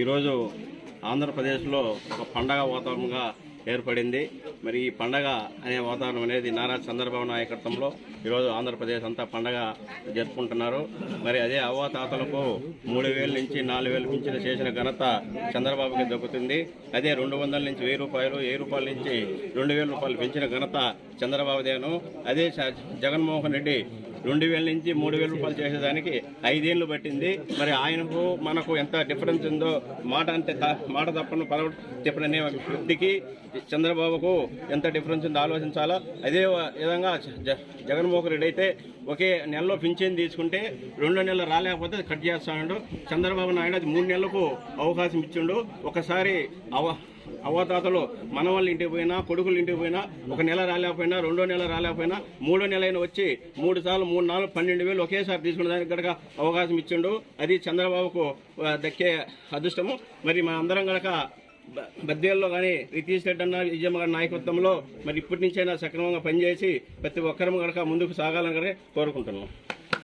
ఈరోజు ఆంధ్రప్రదేశ్లో ఒక పండగ వాతావరణంగా ఏర్పడింది. మరి ఈ పండగ అనే వాతావరణం అనేది నారా చంద్రబాబు నాయకత్వంలో ఈరోజు ఆంధ్రప్రదేశ్ అంతా పండగ జరుపుకుంటున్నారు. మరి అదే అవ్వాతాతలకు మూడు వేల నుంచి నాలుగు వేలు పింఛను చేసిన ఘనత చంద్రబాబుకి దక్కుతుంది. అదే రెండు వందల నుంచి వెయ్యి రూపాయలు వెయ్యి రూపాయల నుంచి రెండు వేల రూపాయలు పెంచిన ఘనత చంద్రబాబుదేను. అదే జగన్మోహన్ రెడ్డి రెండు వేల నుంచి మూడు వేల రూపాయలు చేసేదానికి ఐదేళ్ళు పట్టింది. మరి ఆయనకు మనకు ఎంత డిఫరెన్స్ ఉందో మాట అంతే త- మాట తప్పను పలవ చెప్పడనే వ్యక్తికి చంద్రబాబుకు ఎంత డిఫరెన్స్ ఉందో ఆలోచించాలా? అదే విధంగా జగన్మోహన్ రెడ్డి అయితే ఒకే నెలలో పింఛన్ తీసుకుంటే రెండు నెలలు రాలేకపోతే కట్ చేస్తాడు. చంద్రబాబు నాయుడు అది మూడు నెలలకు అవకాశం ఇచ్చిండు. ఒకసారి అవ అవ్వతాతలు మనవాళ్ళ ఇంటికి పోయినా కొడుకులు ఇంటికి పోయినా ఒక నెల రాలేకపోయినా రెండో నెల రాలేకపోయినా మూడో నెల అయినా వచ్చి మూడు సార్లు మూడు నాలుగు పన్నెండు వేలు ఒకేసారి తీసుకునే దానికి గనక అవకాశం ఇచ్చిండు. అది చంద్రబాబుకు దక్కే అదృష్టము. మరి మన అందరం గనక బద్దేల్లో కానీ రితీష్ రెడ్డి అన్న విజయమ్మ గారి నాయకత్వంలో మరి ఇప్పటి నుంచైనా సక్రమంగా పనిచేసి ప్రతి ఒక్కరం కనుక ముందుకు సాగాలని కోరుకుంటున్నాం.